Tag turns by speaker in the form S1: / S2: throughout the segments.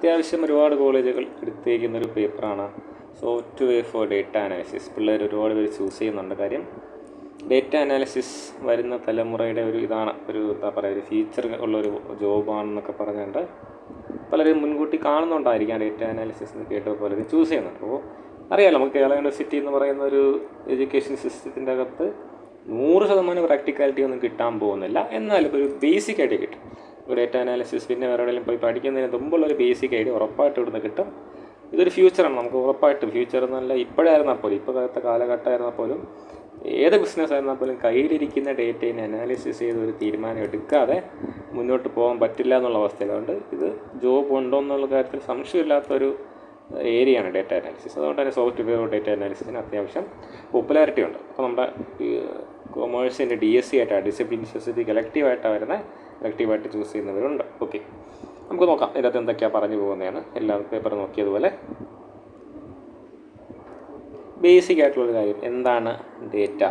S1: അത്യാവശ്യം ഒരുപാട് കോളേജുകൾ എടുത്തേക്കുന്ന ഒരു പേപ്പറാണ്. സോഫ്റ്റ്വെയർ ഫോർ ഡേറ്റ അനാലിസിസ് പിള്ളേർ ഒരുപാട് പേര് ചൂസ് ചെയ്യുന്നുണ്ട്. കാര്യം ഡേറ്റ അനാലിസിസ് വരുന്ന തലമുറയുടെ ഒരു ഇതാണ്. ഒരു എന്താ പറയുക ഒരു ഫീച്ചർ ഉള്ളൊരു ജോബാണെന്നൊക്കെ പറഞ്ഞുകൊണ്ട് പലരും മുൻകൂട്ടി കാണുന്നുണ്ടായിരിക്കാം ഡേറ്റ അനാലിസിസ് എന്ന് കേട്ട് പലരും ചൂസ് ചെയ്യുന്നുണ്ട് അപ്പോൾ അറിയാലോ നമുക്ക് കേരള യൂണിവേഴ്സിറ്റി എന്ന് പറയുന്ന ഒരു എഡ്യൂക്കേഷൻ സിസ്റ്റത്തിന്റെ അകത്ത് നൂറ് ശതമാനം പ്രാക്ടിക്കാലിറ്റി ഒന്നും കിട്ടാൻ പോകുന്നില്ല. എന്നാലും ഒരു ബേസിക് ആയിട്ട് കിട്ടും. ഒരു ഡേറ്റ അനാലിസിസ് പിന്നെ വേറെ എവിടെയെങ്കിലും പോയി പഠിക്കുന്നതിന് മുമ്പുള്ള ഒരു ബേസിക് ഐഡിയ ഉറപ്പായിട്ട് ഇവിടുന്ന് കിട്ടും. ഇതൊരു ഫ്യൂച്ചറാണ് നമുക്ക് ഉറപ്പായിട്ടും. ഫ്യൂച്ചർ എന്നല്ല ഇപ്പോഴായിരുന്നാൽ പോലും ഇപ്പോഴത്തെ കാലഘട്ടമായിരുന്നാൽ പോലും ഏത് ബിസിനസ് ആയിരുന്നാൽ പോലും കയ്യിലിരിക്കുന്ന ഡേറ്റയെ അനാലിസിസ് ചെയ്ത് ഒരു തീരുമാനം എടുക്കാതെ മുന്നോട്ട് പോകാൻ പറ്റില്ല എന്നുള്ള അവസ്ഥയിലുണ്ട് ഇത് ജോബ് ഉണ്ടോ എന്നുള്ള കാര്യത്തിൽ സംശയമില്ലാത്തൊരു ഏരിയയാണ് ഡേറ്റ അനാലിസിസ്. അതുകൊണ്ട് തന്നെ സോഫ്റ്റ്വെയർ ഡേറ്റ അനാലിസിസിന് അത്യാവശ്യം പോപ്പുലാരിറ്റി ഉണ്ട്. അപ്പോൾ നമ്മുടെ കൊമേഴ്സിന്റെ ഡി എസ് സി ആയിട്ടാണ് ഡിസിപ്ലിൻ സ്പെസിഫിക് കലക്റ്റീവായിട്ടാണ് വരുന്നത് കലക്റ്റീവായിട്ട് ചൂസ് ചെയ്യുന്നവരുണ്ട്. ഓക്കെ നമുക്ക് നോക്കാം. ഇതിനകത്ത് എന്തൊക്കെയാണ് പറഞ്ഞു പോകുന്നതാണ് എല്ലാ പേപ്പർ നോക്കിയതുപോലെ. ബേസിക് ആയിട്ടുള്ളൊരു കാര്യം. എന്താണ് ഡേറ്റ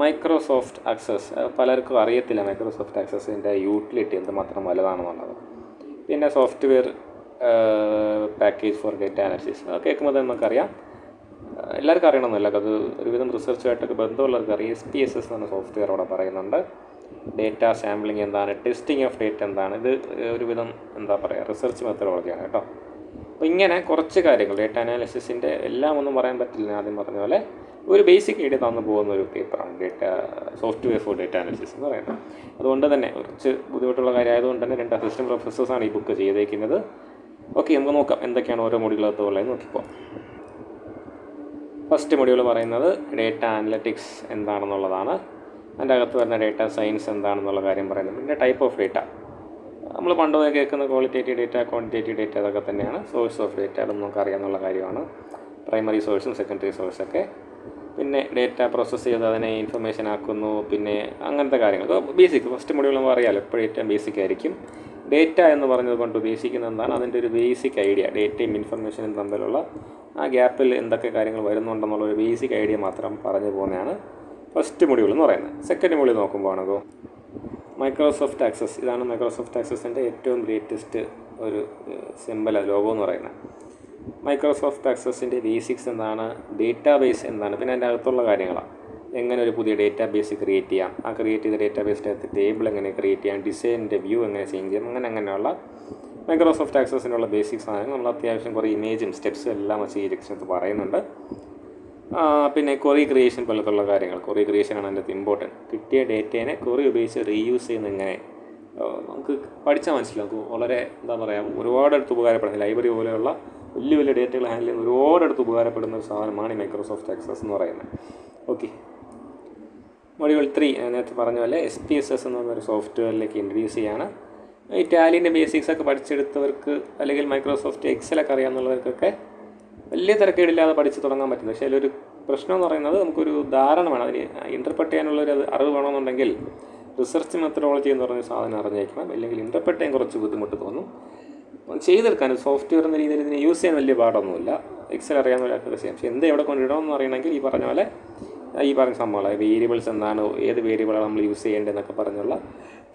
S1: മൈക്രോസോഫ്റ്റ് ആക്സസ് പലർക്കും അറിയത്തില്ല മൈക്രോസോഫ്റ്റ് ആക്സസിന്റെ യൂട്ടിലിറ്റി എന്തുമാത്രം വലുതാണെന്നുള്ളത്. പിന്നെ software package for data analysis അത് കേൾക്കുമ്പോൾ തന്നെ നമുക്കറിയാം. എല്ലാവർക്കും അറിയണമെന്നില്ല. അത് ഒരുവിധം റിസർച്ചുമായിട്ടൊക്കെ ബന്ധമുള്ളവർക്ക് അറിയാം. എസ് പി എസ് എസ് എന്ന സോഫ്റ്റ്വെയർ അവിടെ പറയുന്നുണ്ട്. ഡേറ്റ സാമ്പിളിംഗ് എന്താണ്? ടെസ്റ്റിംഗ് ഓഫ് ഡേറ്റ എന്താണ്? ഇത് ഒരുവിധം എന്താ പറയുക റിസർച്ച് മെത്തഡോളജിയാണ് കേട്ടോ. അപ്പോൾ ഇങ്ങനെ കുറച്ച് കാര്യങ്ങൾ. ഡേറ്റ അനാലിസിസിന്റെ എല്ലാം ഒന്നും പറയാൻ പറ്റില്ല. ആദ്യം പറഞ്ഞ പോലെ ഒരു ബേസിക് ഐഡിയ തന്നു പോകുന്ന ഒരു പേപ്പറാണ് data software for data analysis എന്ന് പറയുന്നത്. അതുകൊണ്ട് തന്നെ കുറച്ച് ബുദ്ധിമുട്ടുള്ള കാര്യമായതുകൊണ്ട് തന്നെ രണ്ട് അസിസ്റ്റന്റ് പ്രൊഫസേഴ്സാണ് ഈ ബുക്ക് ചെയ്തേക്കുന്നത്. ഓക്കെ നമുക്ക് നോക്കാം. എന്തൊക്കെയാണ് ഓരോ മൊഡ്യൂളകത്ത് ഉള്ളത് നോക്കിപ്പോൾ ഫസ്റ്റ് മൊഡ്യൂൾ പറയുന്നത് ഡേറ്റ അനലറ്റിക്സ് എന്താണെന്നുള്ളതാണ്. അതിന്റെ അകത്ത് വരുന്ന ഡേറ്റ സയൻസ് എന്താണെന്നുള്ള കാര്യം പറയുന്നത്. പിന്നെ ടൈപ്പ് ഓഫ് ഡേറ്റ നമ്മൾ പണ്ട് കേൾക്കുന്ന ക്വാളിറ്റേറ്റീവ് ഡേറ്റ ക്വാണ്ടിറ്റേറ്റീവ് ഡേറ്റ അതൊക്കെ തന്നെയാണ്. സോഴ്സ് ഓഫ് ഡേറ്റ അതൊന്നും നമുക്ക് അറിയാമെന്നുള്ള കാര്യമാണ്. പ്രൈമറി സോഴ്സും സെക്കൻഡറി സോഴ്സൊക്കെ പിന്നെ ഡേറ്റ പ്രോസസ്സ് ചെയ്ത് അതിനെ ഇൻഫർമേഷൻ ആക്കുന്നു. പിന്നെ അങ്ങനത്തെ കാര്യങ്ങൾ. ബേസിക് ഫസ്റ്റ് മൊഡ്യൂൾ നമ്മൾ അറിയാമല്ലോ എപ്പോഴും ഏറ്റവും ബേസിക് ആയിരിക്കും. ഡേറ്റ എന്ന് പറഞ്ഞത് കൊണ്ട് ഉദ്ദേശിക്കുന്നത് എന്താണ്? അതിന്റെ ഒരു ബേസിക് ഐഡിയ ഡേറ്റയും ഇൻഫർമേഷനും തമ്മിലുള്ള ആ ഗ്യാപ്പിൽ എന്തൊക്കെ കാര്യങ്ങൾ വരുന്നുണ്ടെന്നുള്ള ഒരു ബേസിക് ഐഡിയ മാത്രം പറഞ്ഞു പോകുന്നതാണ് ഫസ്റ്റ് മൊഡ്യൂൾ എന്ന് പറയുന്നത്. സെക്കൻഡ് മൊഡ്യൂൾ നോക്കുമ്പോൾ ആണോ മൈക്രോസോഫ്റ്റ് ആക്സസ്. ഇതാണ് മൈക്രോസോഫ്റ്റ് ആക്സസിന്റെ ഏറ്റവും ഗ്രേറ്റസ്റ്റ് ഒരു സിമ്പൽ ലോഗോ എന്ന് പറയുന്നത്. മൈക്രോസോഫ്റ്റ് ആക്സസിന്റെ ബേസിക്സ് എന്താണ്? ഡേറ്റാ ബേസ് എന്താണ്? പിന്നെ അതിന്റെ അകത്തുള്ള കാര്യങ്ങളാണ്. എങ്ങനെ ഒരു പുതിയ ഡേറ്റാ ബേസ് ക്രിയേറ്റ് ചെയ്യാം? ആ ക്രിയേറ്റ് ചെയ്ത ഡേറ്റാ ബേസിന്റെ അകത്ത് ടേബിൾ എങ്ങനെ ക്രിയേറ്റ് ചെയ്യാം? ഡിസൈനിന്റെ വ്യൂ എങ്ങനെ ചേഞ്ച് ചെയ്യാം? അങ്ങനെ അങ്ങനെയുള്ള മൈക്രോസോഫ്റ്റ് ആക്സസിനുള്ള ബേസിക്സ് സാധനങ്ങൾ നമ്മൾ അത്യാവശ്യം കുറേ ഇമേജും സ്റ്റെപ്സും എല്ലാം വെച്ച് ഈ പറയുന്നുണ്ട്. പിന്നെ കൊറി ക്രിയേഷൻ പോലത്തുള്ള കാര്യങ്ങൾ. കൊറി ക്രിയേഷനാണ് അതിന്റെ അകത്ത് ഇമ്പോർട്ടന്റ് കിട്ടിയ ഡേറ്റേനെ കൊറി ഉപയോഗിച്ച് റീയൂസ് ചെയ്യുന്ന എങ്ങനെ? നമുക്ക് പഠിച്ചാൽ മനസ്സിലാവും. വളരെ എന്താ പറയുക ഒരുപാടടുത്ത് ഉപകാരപ്പെടുന്ന ലൈബ്രറി പോലെയുള്ള വലിയ വലിയ ഡേറ്റകൾ ഹാൻഡിൽ ചെയ്യുന്ന ഒരുപാടടുത്ത് ഉപകാരപ്പെടുന്ന ഒരു സാധനമാണ് ഈ മൈക്രോസോഫ്റ്റ് ആക്സസ് എന്ന് പറയുന്നത്. ഓക്കെ മൊഡ്യൂൾ ത്രീ നേരത്തെ പറഞ്ഞ പോലെ എസ് പി എസ് എസ് എന്ന് പറഞ്ഞൊരു സോഫ്റ്റ്വെയറിലേക്ക് ഇൻട്രൊഡ്യൂസ് ചെയ്യാണ്. ഈ ടാലിന്റെ ബേസിക്സ് ഒക്കെ പഠിച്ചെടുത്തവർക്ക് അല്ലെങ്കിൽ മൈക്രോസോഫ്റ്റ് എക്സലൊക്കെ അറിയാമെന്നുള്ളവർക്കൊക്കെ വലിയ തിരക്കേടില്ലാതെ പഠിച്ച് തുടങ്ങാൻ പറ്റും. പക്ഷേ അതിലൊരു പ്രശ്നം എന്ന് പറയുന്നത് നമുക്കൊരു ധാരണ വേണം അതിന് ഇന്റർപ്രറ്റ് ചെയ്യാനുള്ളൊരു അറിവ് വേണമെന്നുണ്ടെങ്കിൽ റിസർച്ച് മെത്തഡോളജി എന്ന് പറഞ്ഞ സാധനം അറിഞ്ഞേക്കണം. അല്ലെങ്കിൽ ഇന്റർപ്രറ്റ് ചെയ്യാൻ കുറച്ച് ബുദ്ധിമുട്ട് തോന്നും. ചെയ്തെടുക്കാൻ സോഫ്റ്റ്വെയർ എന്ന രീതിയിൽ ഇതിനെ യൂസ് ചെയ്യാൻ വലിയ പാടൊന്നുമില്ല. എക്സൽ അറിയാവുന്നവരൊക്കെ ചെയ്യാം പക്ഷേ എന്ത് എവിടെ കൊണ്ടിടണമെന്ന് അറിയണമെങ്കിൽ ഈ പറഞ്ഞ പോലെ ഈ പറഞ്ഞ സംഭവങ്ങൾ വേരിയബിൾസ് എന്താണ് ഏത് വേരിയബിളാണ് നമ്മൾ യൂസ് ചെയ്യേണ്ടതെന്നൊക്കെ പറഞ്ഞുള്ള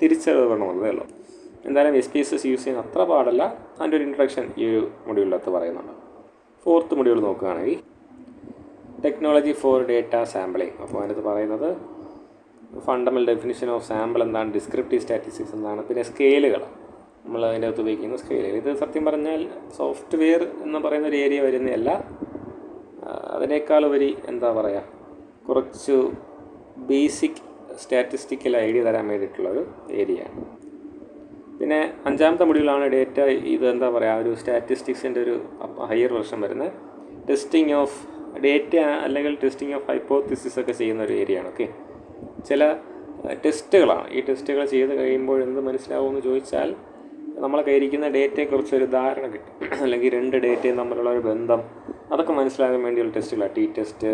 S1: തിരിച്ചറിവ് വേണമെന്നതേ ഉള്ളൂ. എന്തായാലും S P S S use ചെയ്യുന്ന അത്ര പാടല്ല. അതിന്റെ ഒരു ഇൻട്രഡക്ഷൻ ഈ ഒരു മൊഡ്യൂളിനകത്ത് പറയുന്നുണ്ട്. ഫോർത്ത് മൊഡ്യൂൾ നോക്കുകയാണെങ്കിൽ ടെക്നോളജി ഫോർ ഡേറ്റ സാമ്പിളിംഗ് അപ്പോൾ അതിനകത്ത് പറയുന്നത് ഫണ്ടമെന്റൽ ഡെഫിനിഷൻ ഓഫ് സാമ്പിൾ എന്താണ് ഡിസ്ക്രിപ്റ്റീവ് സ്റ്റാറ്റിസ്റ്റിക്സ് എന്താണ് പിന്നെ സ്കെയിലുകൾ നമ്മൾ അതിന്റെ അകത്ത് ഉപയോഗിക്കുന്ന സ്കെയിലുകൾ ഇത് സത്യം പറഞ്ഞാൽ സോഫ്റ്റ്വെയർ എന്ന് പറയുന്ന ഒരു ഏരിയ വരുന്നതല്ല. അതിനേക്കാളുപരി എന്താ പറയുക കുറച്ച് ബേസിക് സ്റ്റാറ്റിസ്റ്റിക്കൽ ഐഡിയ തരാൻ വേണ്ടിയിട്ടുള്ളൊരു ഏരിയയാണ്. പിന്നെ അഞ്ചാമത്തെ മൊഡ്യൂളാണ് ഡേറ്റ ഇത് എന്താ പറയുക ഒരു സ്റ്റാറ്റിസ്റ്റിക്സിന്റെ ഒരു ഹയർ വെർഷൻ വരുന്നത്. ടെസ്റ്റിംഗ് ഓഫ് ഡേറ്റ അല്ലെങ്കിൽ ടെസ്റ്റിംഗ് ഓഫ് ഹൈപ്പോത്തിസിസ് ഒക്കെ ചെയ്യുന്ന ഒരു ഏരിയയാണ് ഓക്കെ? ചില ടെസ്റ്റുകളാണ്. ഈ ടെസ്റ്റുകൾ ചെയ്ത് കഴിയുമ്പോൾ എന്ത് മനസ്സിലാവുമെന്ന് ചോദിച്ചാൽ നമ്മൾ കയ്യിരിക്കുന്ന ഡേറ്റയെക്കുറിച്ചൊരു ധാരണ കിട്ടും. അല്ലെങ്കിൽ രണ്ട് ഡേറ്റയും തമ്മിലുള്ള ഒരു ബന്ധം അതൊക്കെ മനസ്സിലാകാൻ വേണ്ടിയുള്ള ടെസ്റ്റുകളാണ്. T test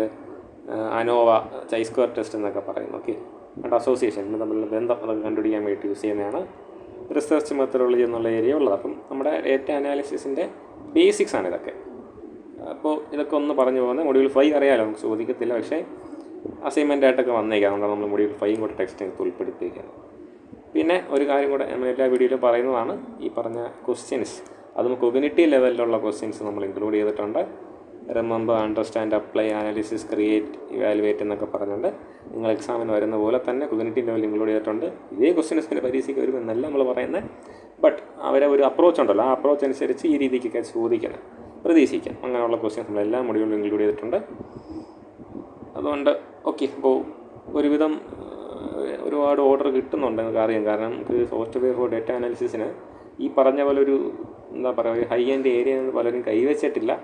S1: ANOVA chi square test എന്നൊക്കെ പറയും ഓക്കെ രണ്ട് അസോസിയേഷൻ തമ്മിലുള്ള ബന്ധം അതൊക്കെ കണ്ടുപിടിക്കാൻ വേണ്ടി യൂസ് ചെയ്യുന്നതാണ്. റിസർച്ച് മെത്തഡോളജി എന്നുള്ള ഏരിയ ഉള്ളത്. അപ്പം നമ്മുടെ ഡേറ്റ അനാലിസിസിന്റെ ബേസിക്സ് ആണ് ഇതൊക്കെ. അപ്പോൾ ഇതൊക്കെ ഒന്ന് പറഞ്ഞു പോകുന്നത് മൊഡ്യൂൾ ഫൈവ് അറിയാമല്ലോ നമുക്ക് ചോദിക്കത്തില്ല. പക്ഷേ അസൈൻമെന്റ് ആയിട്ടൊക്കെ വന്നേക്കാം. അതുകൊണ്ട് നമ്മൾ മൊഡ്യൂൾ ഫൈവ് കൂടെ ടെക്സ്റ്റ് ഉൾപ്പെടുത്തിയിരിക്കുന്നത്. പിന്നെ ഒരു കാര്യം കൂടെ നമ്മൾ എല്ലാ വീഡിയോയിലും പറയുന്നതാണ്. ഈ പറഞ്ഞ ക്വസ്റ്റ്യൻസ് അതും കൊഗ്നിറ്റീവ് ലെവലിലുള്ള ക്വസ്റ്റ്യൻസ് നമ്മൾ ഇൻക്ലൂഡ് ചെയ്തിട്ടുണ്ട്. Remember understand apply analysis create evaluate എന്നൊക്കെ പറഞ്ഞുകൊണ്ട് നിങ്ങൾ എക്സാമിന് വരുന്ന പോലെ തന്നെ കൊഗ്നിറ്റീവ് ലെവൽ ഇൻക്ലൂഡ് ചെയ്തിട്ടുണ്ട്. ഇതേ ക്വസ്റ്റ്യൻസിന് പരീക്ഷയ്ക്ക് വരുമെന്നല്ല നമ്മൾ പറയുന്നത്. ബട്ട് അവരെ ഒരു അപ്രോച്ച് ഉണ്ടല്ലോ. ആ അപ്രോച്ച് അനുസരിച്ച് ഈ രീതിക്കൊക്കെ ചോദിക്കണം. പ്രതീക്ഷിക്കാം. അങ്ങനെയുള്ള ക്വസ്റ്റ്യൻസ് നമ്മൾ എല്ലാ മൊഡ്യൂളിലും ഇൻക്ലൂഡ് ചെയ്തിട്ടുണ്ട്. അതുകൊണ്ട് ഓക്കെ അപ്പോൾ ഒരുവിധം ഒരുപാട് ഓർഡർ കിട്ടുന്നുണ്ട് നമുക്ക് അറിയാം. കാരണം നമുക്ക് സോഫ്റ്റ്വെയർ ഫോർ ഡേറ്റ അനാലിസിസിന് ഈ പറഞ്ഞ പോലെ ഒരു എന്താ പറയുക ഒരു ഹൈ എൻഡ് ഏരിയ പലരും കൈവച്ചിട്ടില്ല.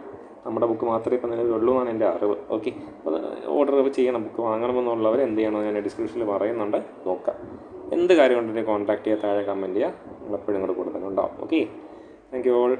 S1: നമ്മുടെ ബുക്ക് മാത്രമേ ഇപ്പം നിലവിലുള്ളൂ എന്നാണ് എന്റെ അറിവ്. ഓക്കെ ഓർഡർ ചെയ്യണം. ബുക്ക് വാങ്ങണമെന്നുള്ളവർ എന്ത് ചെയ്യണം ഞാൻ ഡിസ്ക്രിപ്ഷനിൽ പറയുന്നുണ്ട്. നോക്കാം. എന്ത് കാര്യം ഉണ്ടെങ്കിൽ കോൺടാക്ട് ചെയ്യുക താഴെ കമന്റ് ചെയ്യുക നമ്മൾ എപ്പോഴും ഇങ്ങോട്ട് കൂടുതലുണ്ടാവും ഓക്കെ താങ്ക് യു ഓൾ